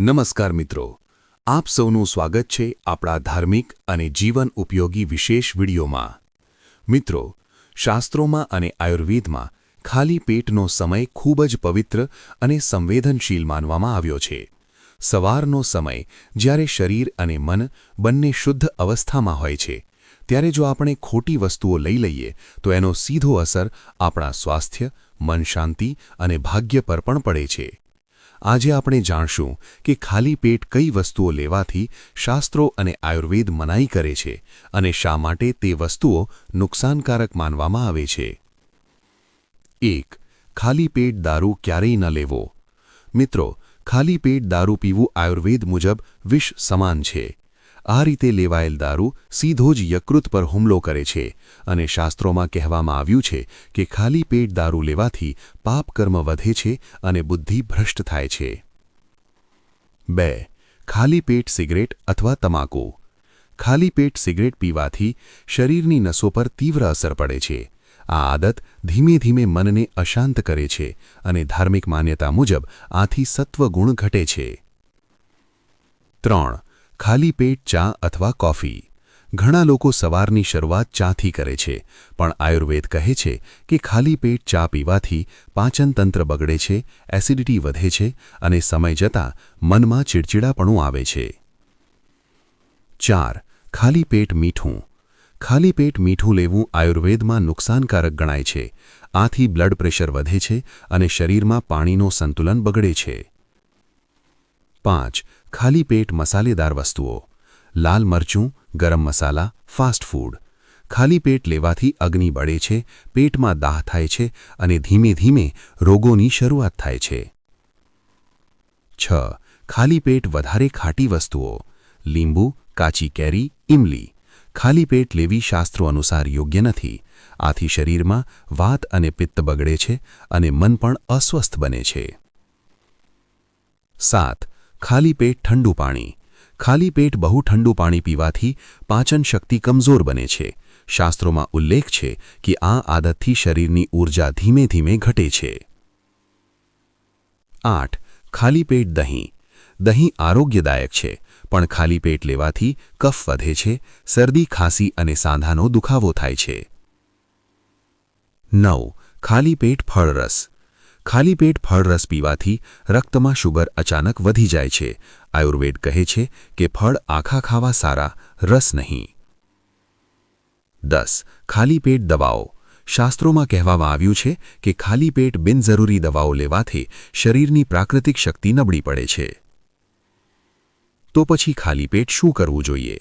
નમસ્કાર મિત્રો. આપ સૌનું સ્વાગત છે આપણા ધાર્મિક અને જીવન ઉપયોગી વિશેષ વિડીયોમાં. મિત્રો, શાસ્ત્રોમાં અને આયુર્વેદમાં ખાલી પેટનો સમય ખૂબ જ પવિત્ર અને સંવેદનશીલ માનવામાં આવ્યો છે. સવારનો સમય જ્યારે શરીર અને મન બંને શુદ્ધ અવસ્થામાં હોય છે, ત્યારે જો આપણે ખોટી વસ્તુઓ લઈ લઈએ, તો એનો સીધો અસર આપણા સ્વાસ્થ્ય મન શાંતિ અને ભાગ્ય પર પણ પડે છે. આજે આપણે જાણશું કે ખાલી પેટ કઈ વસ્તુઓ લેવાથી શાસ્ત્રો અને આયુર્વેદ મનાઈ કરે છે અને શા માટે તે વસ્તુઓ નુકસાનકારક માનવામાં આવે છે. એક, ખાલી પેટ દારૂ ક્યારેય ન લેવો. મિત્રો, ખાલી પેટ દારૂ પીવું આયુર્વેદ મુજબ વિષ સમાન છે. આ રીતે લેવાયેલ દારૂ સીધો જ યકૃત પર હુમલો કરે છે અને શાસ્ત્રોમાં કહેવામાં આવ્યું છે કે ખાલી પેટ દારૂ લેવાથી પાપ કર્મ વધે છે અને બુદ્ધિ ભ્રષ્ટ થાય છે. બે. ખાલી પેટ સિગરેટ અથવા તમાકુ. ખાલી પેટ સિગરેટ પીવાથી શરીરની નસો પર તીવ્ર અસર પડે છે. આ આદત ધીમે ધીમે મનને અશાંત કરે છે અને ધાર્મિક માન્યતા મુજબ આથી સત્વગુણ ઘટે છે. ત્રણ. ખાલી પેટ ચા અથવા કોફી. ઘણા લોકો સવારની શરૂઆત ચાથી કરે છે, પણ આયુર્વેદ કહે છે કે ખાલી પેટ ચા પીવાથી પાચનતંત્ર બગડે છે, એસિડિટી વધે છે અને સમય જતાં મનમાં ચીડચીડાપણું આવે છે. ચાર, ખાલી પેટ મીઠું. ખાલી પેટ મીઠું લેવું આયુર્વેદમાં નુકસાનકારક ગણાય છે. આથી બ્લડ પ્રેશર વધે છે અને શરીરમાં પાણીનો સંતુલન બગડે છે. પાંચ, ખાલી પેટ મસાલેદાર વસ્તુઓ. લાલ મરચું, ગરમ મસાલા, ફાસ્ટ ફૂડ. ખાલી પેટ લેવાથી અગ્નિ બળે છે, પેટમાં દાહ થાય છે અને ધીમે ધીમે રોગોની શરૂઆત થાય છે. છ, ખાલી પેટ વધારે ખાટી વસ્તુઓ. લીંબુ, કાચી કેરી ઇમલી ખાલી પેટ લેવી શાસ્ત્રો અનુસાર યોગ્ય નથી. આથી શરીરમાં વાત અને પિત્ત બગડે છે અને મન પણ અસ્વસ્થ બને છે. સાત ખાલી પેટ ઠંડુ પાણી. ખાલી પેટ બહુ ઠંડુ પાણી પીવાથી પાચન શક્તિ કમજોર બને છે. શાસ્ત્રોમાં ઉલ્લેખ છે કે આ આદતથી શરીરની ઊર્જા ધીમે ધીમે ઘટે છે. આઠ. ખાલી પેટ દહીં. દહીં આરોગ્યદાયક છે, પણ ખાલી પેટ લેવાથી કફ વધે છે, શરદી, ખાંસી અને સાંધાનો દુખાવો થાય છે. નવ. ખાલી પેટ ફળરસ. ખાલી પેટ ફળ રસ પીવાથી રક્તમાં શુગર અચાનક વધી જાય છે. આયુર્વેદ કહે છે કે ફળ આખા ખાવા સારા, રસ નહીં. દસ, ખાલી પેટ દવાઓ. શાસ્ત્રોમાં કહેવામાં આવ્યું છે કે ખાલી પેટ બિનજરૂરી દવાઓ લેવાથી શરીરની પ્રાકૃતિક શક્તિ નબળી પડે છે. તો પછી ખાલી પેટ શું કરવું જોઈએ?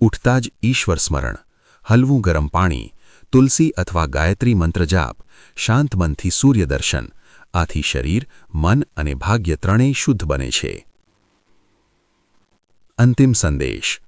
ઉઠતા જ ઈશ્વર સ્મરણ. હલવું ગરમ પાણી. તુલસી અથવા ગાયત્રી મંત્ર જાપ. શાંત મનથી સૂર્યદર્શન આથી શરીર, મન અને ભાગ્ય ત્રણેય શુદ્ધ બને છે. અંતિમ સંદેશ.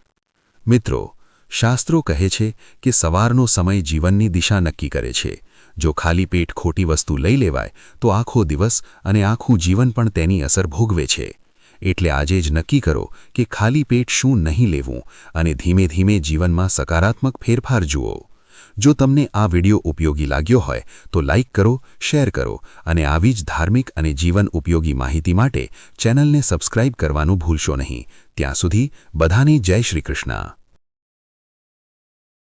મિત્રો, શાસ્ત્રો કહે છે કે સવારનો સમય જીવનની દિશા નક્કી કરે છે. જો ખાલી પેટ ખોટી વસ્તુ લઈ લેવાય, તો આખો દિવસ અને આખું જીવન પણ તેની અસર ભોગવે છે. એટલે આજે જ નક્કી કરો કે ખાલી પેટ શું નહીં લેવું અને ધીમે ધીમે જીવનમાં સકારાત્મક ફેરફાર જુઓ. જો તમને આ વિડિયો ઉપયોગી લાગ્યો હોય, તો લાઇક કરો, શેર કરો અને આવી જ ધાર્મિક અને જીવન ઉપયોગી માહિતી માટે ચેનલને સબસ્ક્રાઇબ કરવાનું ભૂલશો નહીં. ત્યાં સુધી બધાને જય શ્રી કૃષ્ણ.